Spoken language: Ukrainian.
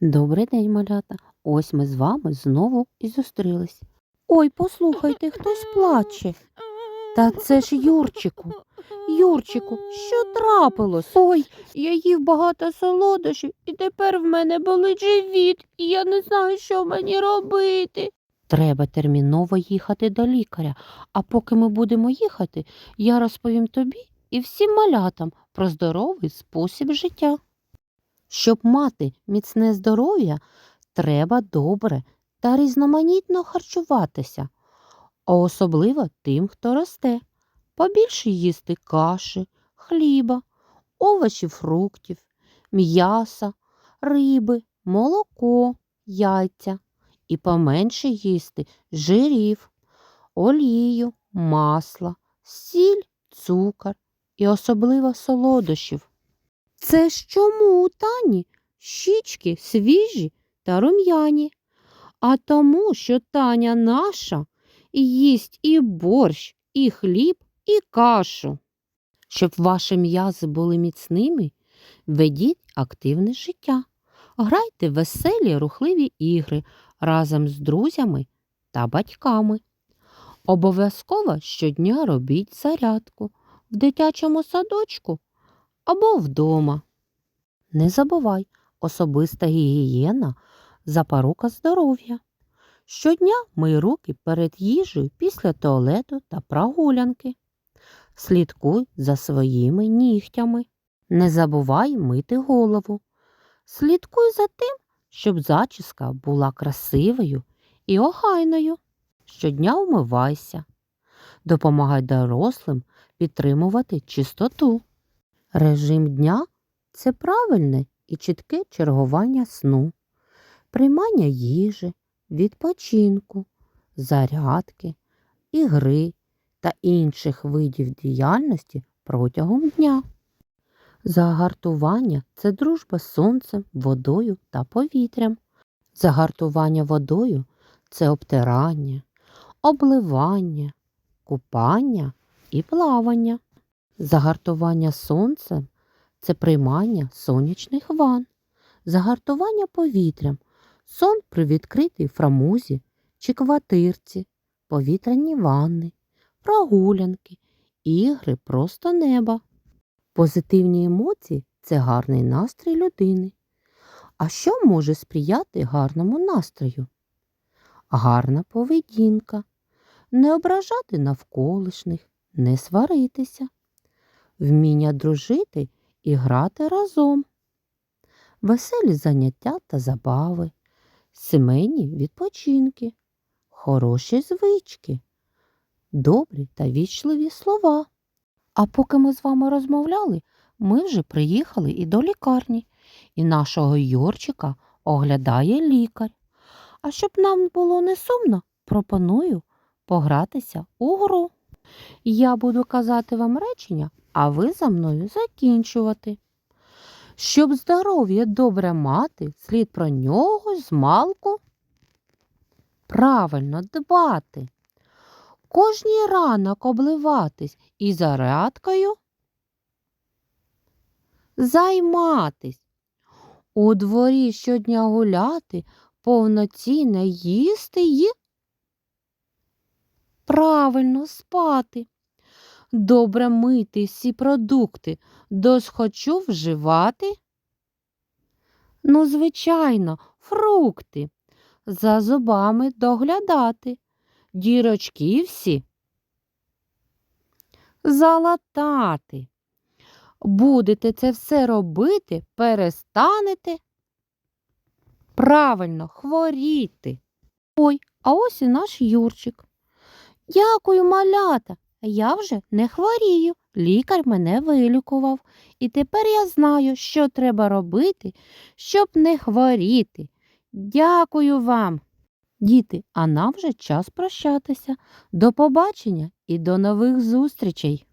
Добрий день, малята. Ось ми з вами знову і зустрілись. Ой, послухайте, хтось плаче. Та це ж Юрчику. Юрчику, що трапилось? Ой, я їв багато солодощів, і тепер в мене болить живіт, і я не знаю, що мені робити. Треба терміново їхати до лікаря, а поки ми будемо їхати, я розповім тобі і всім малятам про здоровий спосіб життя. Щоб мати міцне здоров'я, треба добре та різноманітно харчуватися, а особливо тим, хто росте. Побільше їсти каші, хліба, овочів, фруктів, м'яса, риби, молоко, яйця і поменше їсти жирів, олію, масла, сіль, цукор і особливо солодощів. Це ж чому у Тані щічки свіжі та рум'яні? А тому, що Таня наша їсть і борщ, і хліб, і кашу. Щоб ваші м'язи були міцними, ведіть активне життя. Грайте веселі рухливі ігри разом з друзями та батьками. Обов'язково щодня робіть зарядку в дитячому садочку або вдома. Не забувай, особиста гігієна запорука здоров'я. Щодня мий руки перед їжею після туалету та прогулянки. Слідкуй за своїми нігтями. Не забувай мити голову. Слідкуй за тим, щоб зачіска була красивою і охайною. Щодня вмивайся. Допомагай дорослим підтримувати чистоту. Режим дня це правильне і чітке чергування сну, приймання їжі, відпочинку, зарядки, ігри та інших видів діяльності протягом дня. Загартування це дружба з сонцем, водою та повітрям. Загартування водою це обтирання, обливання, купання і плавання. Загартування сонцем це приймання сонячних ванн, загартування повітрям, сон при відкритій фрамузі чи квартирці, повітряні ванни, прогулянки, ігри просто неба. Позитивні емоції це гарний настрій людини. А що може сприяти гарному настрою? Гарна поведінка, не ображати навколишніх, не сваритися, вміння дружити і грати разом, веселі заняття та забави, сімейні відпочинки, хороші звички, добрі та вічливі слова. А поки ми з вами розмовляли, ми вже приїхали і до лікарні, і нашого Йорчика оглядає лікар. А щоб нам було не сумно, пропоную погратися у гру. Я буду казати вам речення, а ви за мною закінчувати. Щоб здоров'я добре мати, слід про нього змалку правильно дбати. Кожній ранок обливатись і зарядкою займатись. У дворі щодня гуляти, повноцінно їсти і правильно спати. Добре мити всі продукти, досхочу вживати. Ну, звичайно, фрукти. За зубами доглядати. Дірочки всі залатати. Будете це все робити, перестанете правильно хворіти. Ой, а ось і наш Юрчик. Дякую, малята. Я вже не хворію. Лікар мене вилікував. І тепер я знаю, що треба робити, щоб не хворіти. Дякую вам. Діти, а нам вже час прощатися. До побачення і до нових зустрічей!